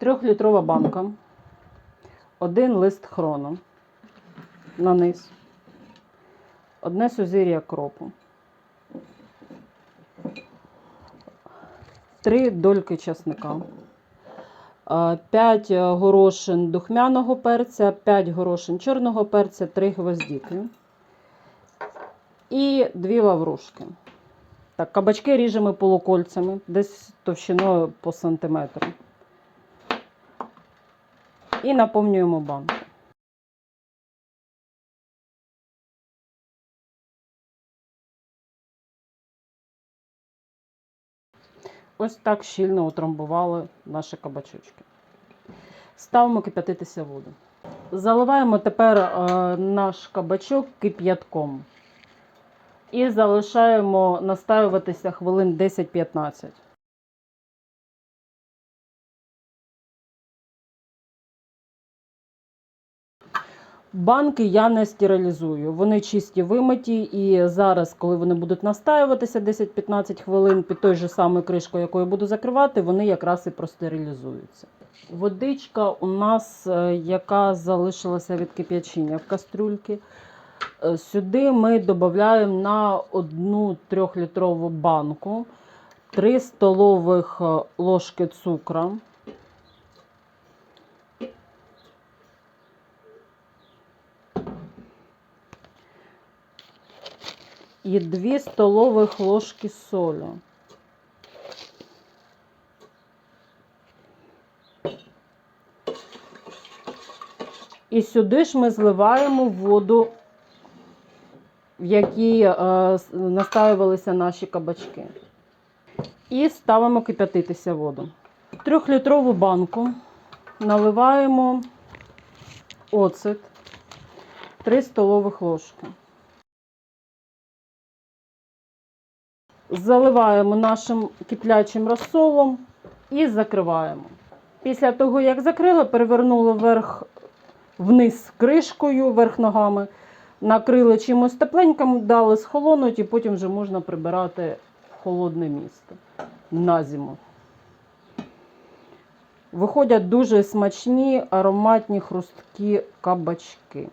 Трьохлітрова банка. Один лист хрону на низ. Одне сузір'я кропу. Три дольки часника. 5 горошин духмяного перця, 5 горошин чорного перця, 3 гвоздіки. І дві лаврушки. Так, кабачки ріжемо полукольцями, десь товщиною по сантиметру. І наповнюємо банку. Ось так щільно утрамбували наші кабачочки. Ставимо кип'ятитися воду. Заливаємо тепер е, наш кабачок кип'ятком. І залишаємо настаюватися хвилин 10-15. Банки я не стерилізую. Вони чисті вимиті, і зараз, коли вони будуть настаюватися 10-15 хвилин під той же самою кришкою, якою буду закривати, вони якраз і простерилізуються. Водичка у нас, е, яка залишилася від кип'ячення в кастрюльці. Е, Сюди ми додаємо на одну трьохлітрову банку 3 столових е, ложки цукру. І 2 столових ложки солі. І сюди ж ми зливаємо воду, в якій е, настаювалися наші кабачки. І ставимо кип'ятитися воду. Трьохлітрову банку наливаємо оцет 3 столових ложки. Заливаємо нашим киплячим розсолом і закриваємо. Після того, як закрили, перевернули вверх вниз кришкою, вверх ногами, накрили чимось тепленьким, дали схолонуть, і потім вже можна прибирати в холодне місце на зиму. Виходять дуже смачні, ароматні хрусткі кабачки.